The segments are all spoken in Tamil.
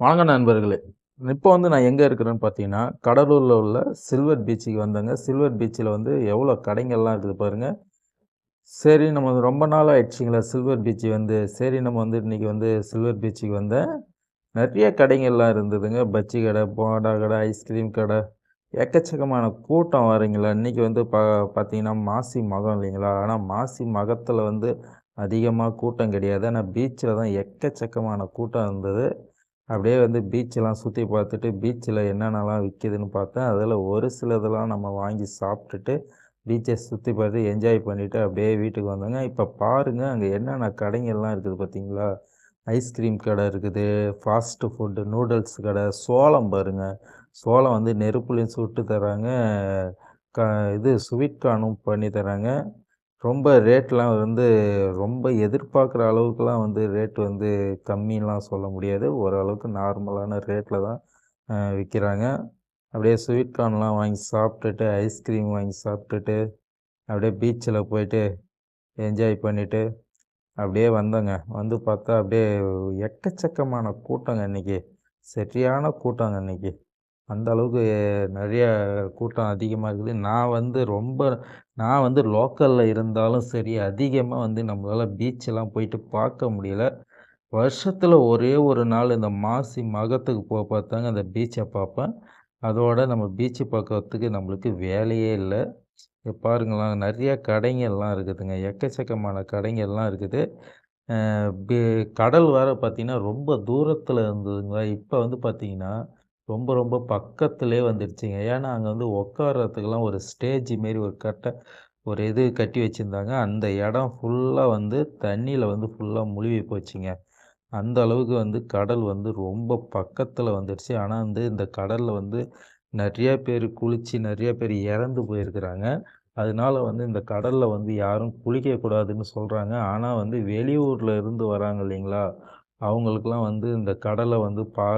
வணக்கம் நண்பர்களே. இப்போ வந்து நான் எங்கே இருக்கிறேன்னு பார்த்தீங்கன்னா கடலூரில் உள்ள சில்வர் பீச்சுக்கு வந்தேங்க. சில்வர் பீச்சில் வந்து எவ்வளோ கடைங்கள்லாம் இருக்குது பாருங்கள் சரி நம்ம வந்து ரொம்ப நாள் ஆயிடுச்சிங்களா சில்வர் பீச்சு வந்து. சரி நம்ம வந்து இன்றைக்கி வந்து சில்வர் பீச்சுக்கு வந்தேன். நிறைய கடைங்கள்லாம் இருந்ததுங்க. பஜ்ஜி கடை போண்டா கடை ஐஸ்கிரீம் கடை. எக்கச்சக்கமான கூட்டம் வரீங்களா. இன்றைக்கி வந்து பா பார்த்தீங்கன்னா மாசி மகம் இல்லைங்களா? ஆனால் மாசி மகத்தில் வந்து அதிகமாக கூட்டம் கிடையாது. ஆனால் பீச்சில் தான் எக்கச்சக்கமான கூட்டம் இருந்தது. அப்படியே வந்து பீச்செல்லாம் சுற்றி பார்த்துட்டு பீச்சில் என்னென்னலாம் விற்கிதுன்னு பார்த்தேன் அதில் ஒரு சிலதெல்லாம் நம்ம வாங்கி சாப்பிட்டுட்டு பீச்சை சுற்றி பார்த்து என்ஜாய் பண்ணிவிட்டு அப்படியே வீட்டுக்கு வந்தோங்க. இப்போ பாருங்கள் அங்கே என்னென்ன கடைங்கள்லாம் இருக்குது பார்த்தீங்களா? ஐஸ்கிரீம் கடை இருக்குது ஃபாஸ்ட்டு ஃபுட்டு நூடுல்ஸ் கடை சோளம் பாருங்கள் சோளம் வந்து நெருப்புலையும் சுட்டு தராங்க. க இது ஸ்வீட் கார்னும் பண்ணி தராங்க. ரொம்ப ரேட்லாம் வந்து ரொம்ப எதிர்பார்க்குற அளவுக்குலாம் வந்து ரேட் வந்து கம்மிலாம் சொல்ல முடியாது. ஓரளவுக்கு நார்மலான ரேட்டில் தான் விற்கிறாங்க அப்படியே ஸ்வீட் கார்ன்லாம் வாங்கி சாப்பிட்டுட்டு ஐஸ்கிரீம் வாங்கி சாப்பிட்டுட்டு அப்படியே பீச்சில் போயிட்டு என்ஜாய் பண்ணிவிட்டு அப்படியே வந்தோங்க. வந்து பார்த்தா அப்படியே எக்கச்சக்கமான கூட்டங்க இன்றைக்கி சரியான கூட்டங்க இன்றைக்கி அந்த அளவுக்கு நிறைய கூட்டம் அதிகமாக இருக்குது. நான் வந்து ரொம்ப நான் வந்து லோக்கலில் இருந்தாலும் சரி அதிகமாக வந்து நம்மளால் பீச்செல்லாம் போயிட்டு பார்க்க முடியல. வருஷத்தில் ஒரே ஒரு நாள் இந்த மாசி மகத்துக்கு போக பார்த்தாங்க அந்த பீச்சை பார்ப்பேன். அதோட நம்ம பீச்சு பார்க்கறதுக்கு நம்மளுக்கு வேலையே இல்லை. பாருங்களேன் நிறைய கடைங்கள்லாம் இருக்குதுங்க. எக்கச்சக்கமான கடைங்கள்லாம் இருக்குது. கடல் வேறு பார்த்திங்கன்னா ரொம்ப தூரத்தில் இருந்ததுங்க இப்போ வந்து பார்த்திங்கன்னா ரொம்ப ரொம்ப பக்கத்துலேயே வந்துடுச்சுங்க ஏன்னா அங்கே வந்து உட்காரத்துக்கெல்லாம் ஒரு ஸ்டேஜ் மாரி ஒரு கட்டை ஒரு இது கட்டி வச்சுருந்தாங்க. அந்த இடம் ஃபுல்லாக வந்து தண்ணியில் வந்து ஃபுல்லாக முழுகி போச்சுங்க. அந்த அளவுக்கு வந்து கடல் வந்து ரொம்ப பக்கத்தில் வந்துடுச்சு ஆனால் வந்து இந்த கடலில் வந்து நிறையா பேர் குளித்து நிறையா பேர் இறந்து போயிருக்கிறாங்க. அதனால வந்து இந்த கடலில் வந்து யாரும் குளிக்கக்கூடாதுன்னு சொல்கிறாங்க ஆனால் வந்து வெளியூரில் இருந்து வராங்க இல்லைங்களா? அவங்களுக்குலாம் வந்து இந்த கடலை வந்து பா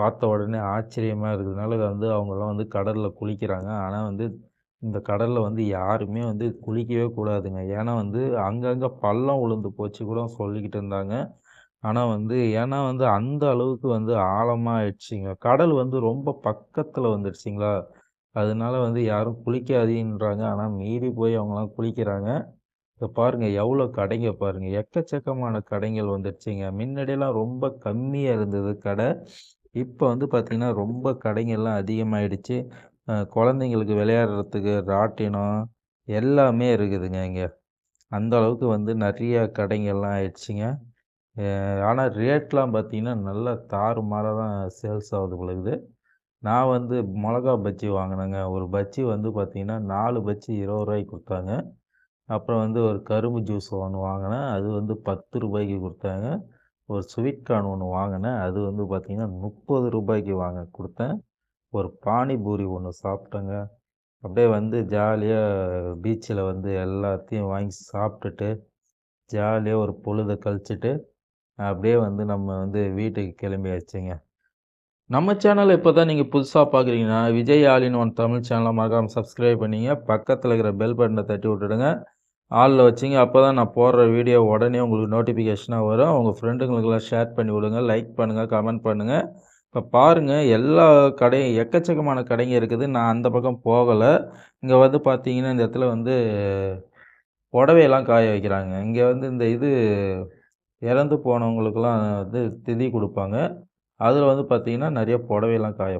பார்த்த உடனே ஆச்சரியமாக இருக்கிறதுனால வந்து அவங்களாம் வந்து கடலில் குளிக்கிறாங்க. ஆனால் வந்து இந்த கடலில் வந்து யாருமே வந்து குளிக்கவே கூடாதுங்க. ஏன்னா வந்து அங்கங்கே பள்ளம் உளுந்து போச்சு கூட சொல்லிக்கிட்டு இருந்தாங்க. ஆனால் வந்து ஏன்னா வந்து அந்த அளவுக்கு வந்து ஆழமாக ஆயிடுச்சுங்க. கடல் வந்து ரொம்ப பக்கத்தில் வந்துடுச்சிங்களா? அதனால வந்து யாரும் குளிக்காதீன்றாங்க. ஆனால் மீறி போய் அவங்களாம் குளிக்கிறாங்க. இப்போ பாருங்கள் எவ்வளோ கடைங்க பாருங்கள் எக்கச்சக்கமான கடைகள் வந்துடுச்சிங்க. முன்னாடியெல்லாம் ரொம்ப கம்மியாக இருந்தது கடை. இப்போ வந்து பார்த்திங்கன்னா ரொம்ப கடைங்கள்லாம் அதிகமாகிடுச்சு குழந்தைங்களுக்கு விளையாடுறதுக்கு ராட்டினம் எல்லாமே இருக்குதுங்க இங்கே. அந்த அளவுக்கு வந்து நிறைய கடைங்கள்லாம் ஆயிடுச்சுங்க. ஆனால் ரேட்லாம் பார்த்திங்கன்னா நல்லா தாறுமாறாக தான் சேல்ஸ் ஆகுது பொழுது நான் வந்து மிளகா பஜ்ஜி வாங்கினேங்க. ஒரு பஜ்ஜி வந்து பார்த்திங்கன்னா நாலு பஜ்ஜி இருபது ரூபாய்க்கு கொடுத்தாங்க. அப்புறம் வந்து ஒரு கரும்பு ஜூஸ் ஒன்று வாங்கினேன். அது வந்து பத்து ரூபாய்க்கு கொடுத்தாங்க. ஒரு ஸ்வீட் கார்ன் ஒன்று வாங்கினேன். அது வந்து பார்த்திங்கன்னா முப்பது ரூபாய்க்கு வாங்க கொடுத்தேன். ஒரு பானிபூரி ஒன்று சாப்பிட்டேங்க. அப்படியே வந்து ஜாலியாக பீச்சில் வந்து எல்லாத்தையும் வாங்கி சாப்பிட்டுட்டு ஜாலியாக ஒரு பொழுதை கழிச்சிட்டு அப்படியே வந்து நம்ம வந்து வீட்டுக்கு கிளம்பியாச்சுங்க. நம்ம சேனலை இப்போ தான் நீங்கள் புதுசாக பார்க்குறீங்கன்னா விஜய் ஆலின் ஒன் தமிழ் சேனலை மறக்காமல் சப்ஸ்கிரைப் பண்ணிங்க. பக்கத்தில் இருக்கிற பெல் பட்டனை தட்டி விட்டுடுங்க. ஆளில் வச்சிங்க அப்போ தான் நான் போடுற வீடியோ உடனே உங்களுக்கு நோட்டிஃபிகேஷனாக வரும். உங்கள் ஃப்ரெண்டுங்களுக்கெல்லாம் ஷேர் பண்ணி விடுங்க லைக் பண்ணுங்கள் கமெண்ட் பண்ணுங்கள் இப்போ பாருங்கள் எல்லா கடையும் எக்கச்சக்கமான கடைங்க இருக்குது. நான் அந்த பக்கம் போகலை. இங்கே வந்து பார்த்தீங்கன்னா இந்த இடத்துல வந்து புடவையெல்லாம் காய வைக்கிறாங்க. இங்கே வந்து இந்த இது இறந்து போனவங்களுக்கெல்லாம் வந்து திதி கொடுப்பாங்க. அதில் வந்து பார்த்திங்கன்னா நிறைய புடவையெல்லாம் காய